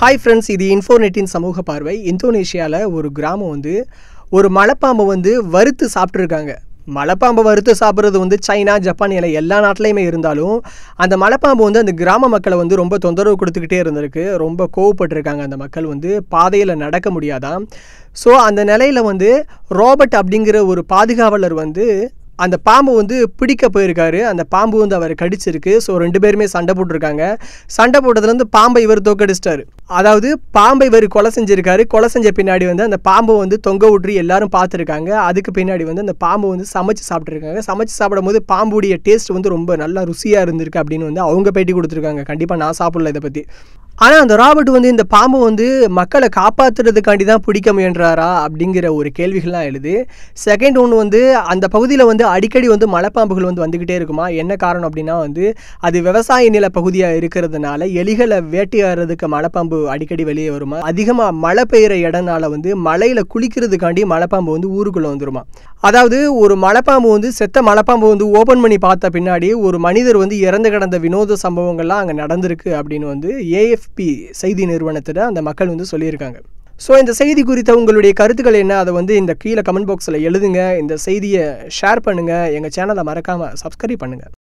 Hi friends இது இன்ஃபோர்நெட்டின் சமூக பார்வை. இந்தோனேஷியாவில் ஒரு கிராமம் வந்து ஒரு மலைப்பாம்பை வந்து வறுத்து சாப்பிட்ருக்காங்க மலைப்பாம்பை வறுத்து சாப்பிட்றது வந்து சைனா ஜப்பான் என எல்லா நாட்டிலையுமே இருந்தாலும் அந்த மலைப்பாம்பு வந்து அந்த கிராம மக்களை வந்து ரொம்ப தொந்தரவு கொடுத்துக்கிட்டே இருந்திருக்கு. ரொம்ப கோவப்பட்டிருக்காங்க அந்த மக்கள் வந்து பாதையில் நடக்க முடியாதான். ஸோ அந்த நிலையில் வந்து ராபர்ட் அப்படிங்கிற ஒரு பாதுகாவலர் வந்து அந்த பாம்பு வந்து பிடிக்க போயிருக்காரு. அந்த பாம்பு வந்து அவர் கடிச்சிருக்கு. ஸோ ரெண்டு பேருமே சண்டை போட்டிருக்காங்க. சண்டை போட்டதுலேருந்து பாம்பை இவர் தோக்கடிச்சிட்டாரு. அதாவது பாம்பை இவர் கொலை செஞ்சிருக்காரு. கொலை செஞ்ச பின்னாடி வந்து அந்த பாம்பை வந்து தொங்க விட்டு எல்லாரும் பார்த்துருக்காங்க. அதுக்கு பின்னாடி வந்து அந்த பாம்பு வந்து சமைச்சு சாப்பிட்ருக்காங்க சமைச்சு சாப்பிடும்போது பாம்புடைய டேஸ்ட் வந்து ரொம்ப நல்லா ருசியாக இருந்திருக்கு அப்படின்னு வந்து அவங்க பேட்டி கொடுத்துருக்காங்க. கண்டிப்பாக நான் சாப்பிடல இதை பற்றி ஆனால் அந்த ராபர்ட் வந்து இந்த பாம்பை வந்து மக்களை காப்பாற்றுறதுக்காண்டி தான் பிடிக்க முயன்றாரா அப்படிங்கிற ஒரு கேள்விகள்லாம் எழுது. செகண்ட் ஒன்று வந்து அந்த பகுதியில் வந்து அடிக்கடி வந்து மலைப்பாம்புகள் வந்து வந்துக்கிட்டே இருக்குமா? என்ன காரணம் அப்படின்னா வந்து அது விவசாய நில பகுதியாக இருக்கிறதுனால எலிகளை வேட்டையாடுறதுக்கு மலைப்பாம்பு அடிக்கடி வெளியே வருமா? அதிகமாக மழை பெய்கிற இடனால வந்து மலையில் குளிக்கிறதுக்காண்டி மலைப்பாம்பு வந்து ஊருக்குள்ளே வந்துருமா? அதாவது ஒரு மலைப்பாம்பு வந்து செத்த மலைப்பாம்பு வந்து ஓப்பன் பண்ணி பார்த்த பின்னாடி ஒரு மனிதர் வந்து இறந்து கிடந்த வினோத சம்பவங்கள்லாம் அங்கே நடந்திருக்கு அப்படின்னு வந்து ஏஎஃப் ஏஎஃப்பி செய்தி நிறுவனத்தில் அந்த மக்கள் வந்து சொல்லியிருக்காங்க. ஸோ இந்த செய்தி குறித்த உங்களுடைய கருத்துக்கள் என்ன? அதை வந்து இந்த கீழே கமெண்ட் பாக்ஸில் எழுதுங்க. இந்த செய்தியை ஷேர் பண்ணுங்கள் எங்கள் சேனலை மறக்காமல் சப்ஸ்கிரைப் பண்ணுங்கள்